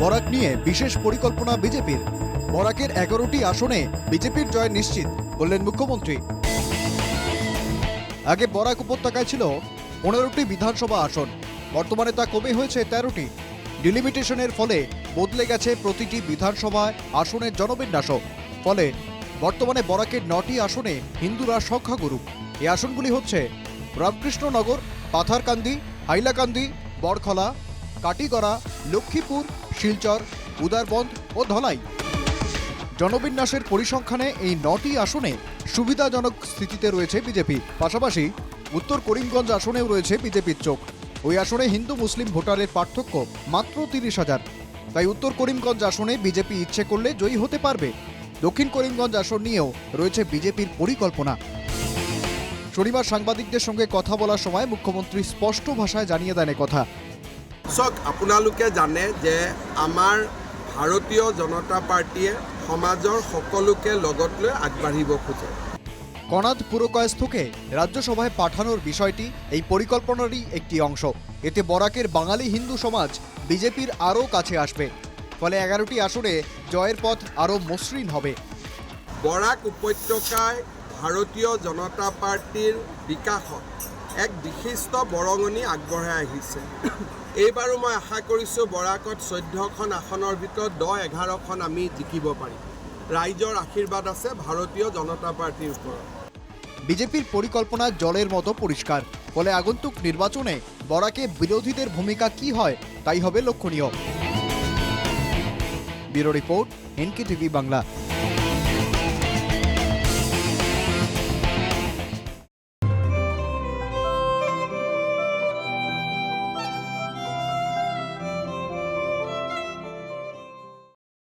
বরাক নিয়ে বিশেষ পরিকল্পনা বিজেপির। বরাকের এগারোটি আসনে বিজেপির জয় নিশ্চিত, বললেন মুখ্যমন্ত্রী। আগে বরাক উপত্যকায় ছিল পনেরোটি বিধানসভা আসন, বর্তমানে তা কমে হয়েছে তেরোটি। ডিলিমিটেশনের ফলে বদলে গেছে প্রতিটি বিধানসভায় আসনের জনবিন্যাসও। ফলে বর্তমানে বরাকের নটি আসনে হিন্দুরা সংখ্যাগুরু। এই আসনগুলি হচ্ছে রামকৃষ্ণনগর, পাথারকান্দি, হাইলাকান্দি বড়খলা কাটিগড়া, লক্ষ্মীপুর শিলচর, উদারবন্দ ও ধলাই। জনবিন্যাসের পরিসংখ্যানে এই নটি আসনে সুবিধাজনক স্থিতিতে রয়েছে বিজেপি। পাশাপাশি উত্তর করিমগঞ্জ আসনেও রয়েছে বিজেপির চোখ। ওই আসনে হিন্দু মুসলিম ভোটারের পার্থক্য মাত্র তিরিশ হাজার। তাই উত্তর করিমগঞ্জ আসনে বিজেপি ইচ্ছে করলে জয়ী হতে পারবে। দক্ষিণ করিমগঞ্জ আসন নিয়েও রয়েছে বিজেপির পরিকল্পনা। শনিবার সাংবাদিকদের সঙ্গে কথা বলার সময় মুখ্যমন্ত্রী স্পষ্ট ভাষায় জানিয়ে দেন কথা। চাওক আপোনালোকে জানে যে আমাৰ ভাৰতীয় জনতা পাৰ্টীয়ে সমাজৰ সকলোকে লগত লৈ আগবাঢ়িব খোজে। কনাদ পুরকায়স্থকে রাজ্যসভায় পাঠানোর বিষয়টি এই পরিকল্পনারই একটি অংশ। এতে বরাকের বাঙালি হিন্দু সমাজ বিজেপির আরও কাছে আসবে। ফলে এগারোটি আসনে জয়ের পথ আরও মসৃণ হবে। বৰাক উপত্যকায় ভাৰতীয় জনতা পাৰ্টীৰ বিকাশত এক বিশিষ্ট বৰঙণি আগবঢ়াই আহিছে। এইবাৰো মই আশা কৰিছোঁ বৰাকত চৈধ্যখন আসনৰ ভিতৰত দহ এঘাৰখন আমি জিকিব পাৰিম। ৰাইজৰ আশীৰ্বাদ আছে ভাৰতীয় জনতা পাৰ্টীৰ ওপৰত। বিজেপির পরিকল্পনা জলের মতো পরিষ্কার ফলে আগন্তুক নির্বাচনে বরাকে বিরোধীদের ভূমিকা কি হয় তাই হবে লক্ষণীয়। Bureau report N K TV Bangla.